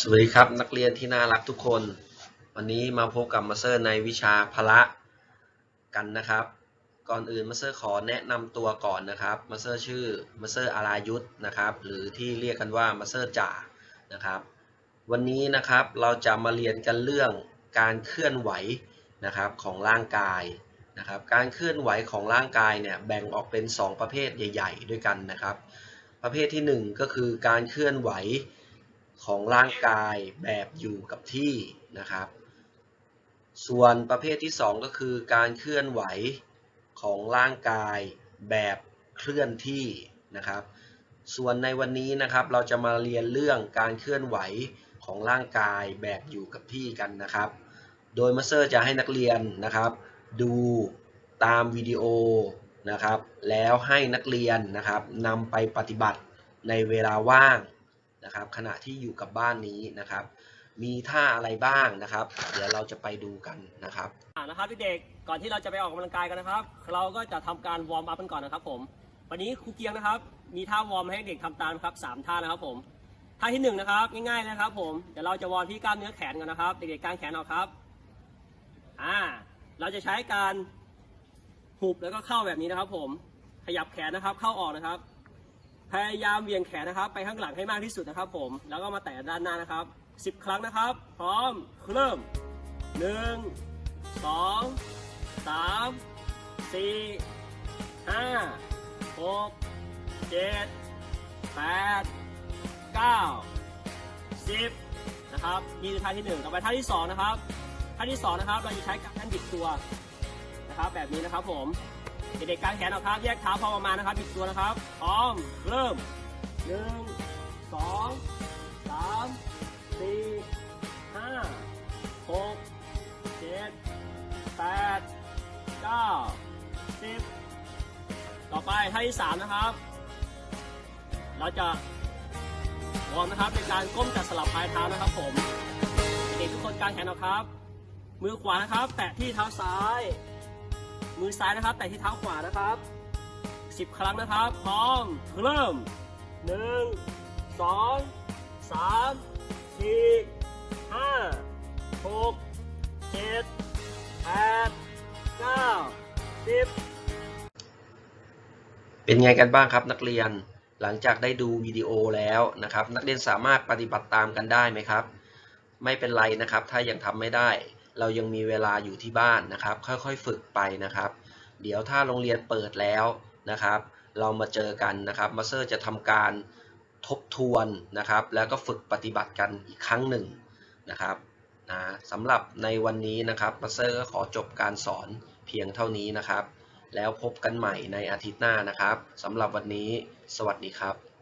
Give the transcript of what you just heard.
สวัสดีครับนักเรียนที่น่ารักทุกคน วันนี้มาพบกับมาสเตอร์ในวิชาพละกันนะครับ ก่อนอื่นมาสเตอร์ขอแนะนำตัวก่อนนะครับมาสเตอร์ชื่อมาสเตอร์อารายุทธนะครับ หรือที่เรียกกันว่ามาสเตอร์จ่านะครับ วันนี้นะครับเราจะมาเรียนกันเรื่องการเคลื่อนไหวนะครับของร่างกายนะครับ การเคลื่อนไหวของร่างกายเนี่ยแบ่งออกเป็น 2 ประเภทใหญ่ ๆ ด้วยกันนะครับ ประเภทที่ 1 ก็คือการเคลื่อนไหว ของร่างกายแบบอยู่กับที่นะครับ ส่วนประเภทที่ 2 ก็คือการเคลื่อนไหวของร่างกายแบบเคลื่อนที่นะครับ ส่วนในวันนี้นะครับเราจะมาเรียนเรื่องการเคลื่อนไหวของร่างกายแบบอยู่กับที่กันนะครับ โดยมาสเตอร์จะให้นักเรียนนะครับ ดูตามวิดีโอนะครับ แล้วให้นักเรียนนะครับนำไปปฏิบัติในเวลาว่าง นะครับขณะที่อยู่กับบ้านนี้นะครับ มีท่าอะไรบ้างนะครับ เดี๋ยวเราจะไปดูกันนะครับอ่านะครับเด็กก่อนที่เราจะไปออกกำลังกายกันนะครับ เราก็จะทำการวอร์มอัพกันก่อนนะครับผมวันนี้ครูเกียงนะครับ มีท่าวอร์มให้เด็กทำตามครับสามท่านะครับผมท่าที่หนึ่งนะครับง่ายๆนะครับผมเดี๋ยวเราจะวอร์มที่กล้ามเนื้อแขนกันนะครับ เด็กๆกางแขนออกครับอ่าเราจะใช้การหุบแล้วก็เข้าแบบนี้นะครับ ผมขยับแขนนะครับเข้าออกนะครับ พยายามเวียงแขนนะครับ ไปข้างหลังให้มากที่สุดนะครับ ผม แล้วก็มาแตะด้านหน้านะครับสิบครั้งนะครับ พร้อม เริ่มหนึ่งสองสามสี่ห้าหกเจ็ดแปดเก้าสิบนะครับนี่คือท่าที่หนึ่งต่อไปท่าที่สองนะครับ ท่าที่สองนะครับ เราจะใช้การบิดตัวนะครับ แบบนี้นะครับผม เด็กๆกางแขนออกครับ แยกเท้าพอประมาณนะครับบิดตัวนะครับ พร้อม เริ่มหนึ่งสองสามสี่ห้าหกเจ็ดแปดเก้าสิบต่อไปท่าที่สามนะครับ เราจะวอร์มนะครับในการก้มจัดสลับปลายเท้านะครับผม เด็กทุกคนกางแขนออกครับ มือขวานะครับ แตะที่เท้าซ้าย มือซ้ายนะครับแตะที่เท้าขวานะครับสิบครั้งนะครับ พร้อม เริ่มหนึ่งสองสามสี่ห้าหกเจ็ดแปดเก้าสิบเป็นไงกันบ้างครับนักเรียน หลังจากได้ดูวิดีโอแล้วนะครับ นักเรียนสามารถปฏิบัติตามกันได้ไหมครับ ไม่เป็นไรนะครับ ถ้ายังทำไม่ได้ เรายังมีเวลาอยู่ที่บ้านนะครับ ค่อยๆฝึกไปนะครับ เดี๋ยวถ้าโรงเรียนเปิดแล้วนะครับ เรามาเจอกันนะครับมาสเตอร์จะทำการทบทวนนะครับ แล้วก็ฝึกปฏิบัติกันอีกครั้งหนึ่งนะครับนะสำหรับในวันนี้นะครับมาสเตอร์ก็ขอจบการสอนเพียงเท่านี้นะครับ แล้วพบกันใหม่ในอาทิตย์หน้านะครับสำหรับวันนี้ สวัสดีครับ